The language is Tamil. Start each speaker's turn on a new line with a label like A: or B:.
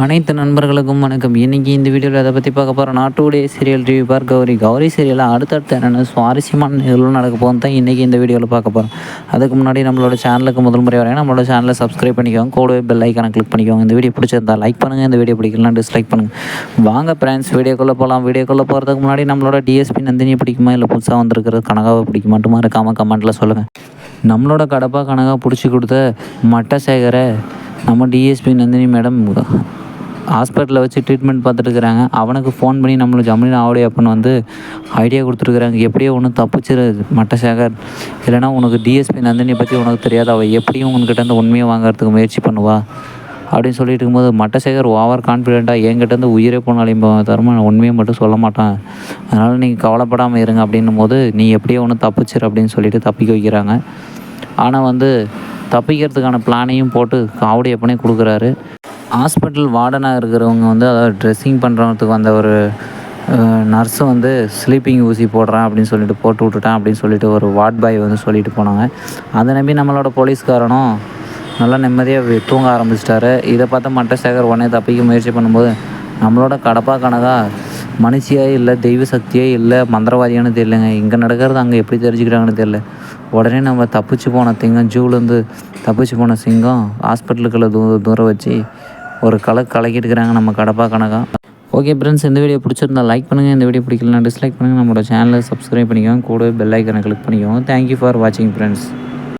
A: அனைத்து நண்பர்களுக்கும் வணக்கம். இன்றைக்கி இந்த வீடியோவில் அதை பற்றி பார்க்க போகிறோம் நாட்டுடைய சீரியல் ரிவ்யூ பார் கௌரி. கௌரி சீரியலில் அடுத்தடுத்து என்னென்ன சுவாரஸ்யமான நிகழ்வு நடக்க போகும் தான் இன்றைக்கி இந்த வீடியோவில் பார்க்க போகிறோம் அதுக்கு முன்னாடி நம்மளோட சேனலுக்கு முதல் முறை வரையும் நம்மளோட சேனலை சப்ஸ்கிரைப் பண்ணிக்கோங்க. கூடவே பெல் ஐக்கானை கிளிக் பண்ணிக்கோங்க. இந்த வீடியோ பிடிச்சிருந்தா லைக் பண்ணுங்கள் இந்த வீடியோ பிடிக்கலாம் டிஸ்லைக் பண்ணுங்கள் வாங்க ஃப்ரெண்ட்ஸ் வீடியோக்குள்ளே போகலாம் வீடியோக்குள்ளே போகிறதுக்கு முன்னாடி நம்மளோட டிஎஸ்பி நந்தினியை பிடிக்குமா இல்லை புதுசாக வந்திருக்கிறது கனகாவை பிடிக்குமாட்டுமா இருக்காமல் கமெண்ட்டில் சொல்லுங்கள் நம்மளோட கடப்பா கனகா பிடிச்சி கொடுத்த மட்டசேகரை நம்ம டிஎஸ்பி நந்தினி மேடம் ஹாஸ்பிட்டலில் வச்சு ட்ரீட்மெண்ட் பார்த்துட்டு இருக்கிறாங்க அவனுக்கு ஃபோன் பண்ணி நம்மளை ஜமீன் ஆவுடைய அப்பன் வந்து ஐடியா கொடுத்துருக்குறாங்க. எப்படியோ ஒன்று தப்பிச்சிரு மட்டசேகர். இல்லைனா உனக்கு டிஎஸ்பி நந்தினியை பற்றி உனக்கு தெரியாது. அவள் எப்படியும் உங்ககிட்ட இருந்து உண்மையை வாங்குறதுக்கு முயற்சி பண்ணுவா. அப்படின்னு சொல்லிட்டு இருக்கும்போது மட்டசேகர் ஓவர் கான்ஃபிடென்ட்டாக என்கிட்டேருந்து உயிரே போனாலும் தருமா உண்மையை மட்டும் சொல்ல மாட்டான். அதனால் நீங்கள் கவலைப்படாமல் இருங்க அப்படின்னும் போது நீ எப்படியோ ஒன்று தப்பிச்சிரு அப்படின்னு சொல்லிட்டு தப்பிக்க வைக்கிறாங்க. ஆனால் வந்து தப்பிக்கிறதுக்கான பிளானையும் போட்டு காவடி எப்பனே கொடுக்குறாரு. ஹாஸ்பிட்டல் வார்டனாக இருக்கிறவங்க வந்து அதாவது ட்ரெஸ்ஸிங் பண்ணுறதுக்கு வந்த ஒரு நர்ஸு வந்து ஸ்லீப்பிங் ஊசி போடுறேன் அப்படின்னு சொல்லிட்டு போட்டு விட்டுட்டேன் அப்படின்னு சொல்லிட்டு ஒரு வார்ட் பாய் வந்து சொல்லிட்டு போனாங்க. அதை நம்பி நம்மளோட போலீஸ்காரனும் நல்லா நிம்மதியாக தூங்க ஆரம்பிச்சிட்டாரு. இதை பார்த்து மட்டசேகர் உடனே தப்பிக்க முயற்சி பண்ணும்போது நம்மளோட கடப்பா கணக்காக மனுஷியே இல்லை தெய்வ சக்தியே இல்லை மந்திரவாதியானு தெரியலங்க. இங்கே நடக்கிறது அங்கே எப்படி தெரிஞ்சுக்கிறாங்கன்னு தெரியல. உடனே நம்ம தப்பிச்சு போன திங்கம் ஜூலேருந்து தப்பிச்சு போன சிங்கம் ஹாஸ்பிட்டலுக்குள்ள தூ தூரம் வச்சு ஒரு கலை கலக்கிட்டு இருக்கிறாங்க நம்ம கடப்பா கணக்காக ஓகே ஃப்ரெண்ட்ஸ் இந்த வீடியோ பிடிச்சிருந்தா லைக் பண்ணுங்கள் இந்த வீடியோ பிடிக்கலனா டிஸ்லைக் பண்ணுங்கள் நம்மளோட சேனலை சப்ஸ்கிரைப் பண்ணிக்கோங்க. கூட பெல் ஐக்கனை கிளிக் பண்ணிக்கோங்க. தேங்க்யூ ஃபார் வாட்சிங் ஃப்ரெண்ட்ஸ்